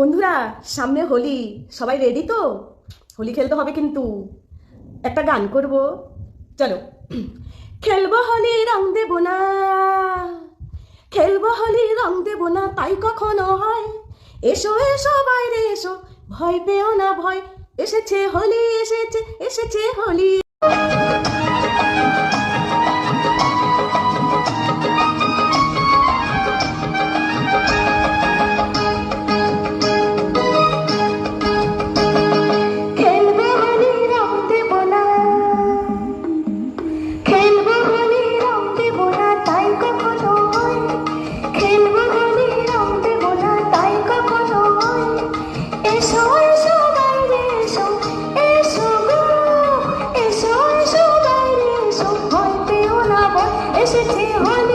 বন্ধুরা, সামনে হোলি। সবাই রেডি তো? হোলি খেলতে হবে কিন্তু। একটা গান করব। চলো। খেলব হোলি রং দেবো না। খেলব হোলি রং দেবো না, তাই কখনো হয়। এসো এসো, বাইরে এসো। ভয় পেও না, ভয়। এসেছে হোলি, এসেছে এসেছে হোলি। is it too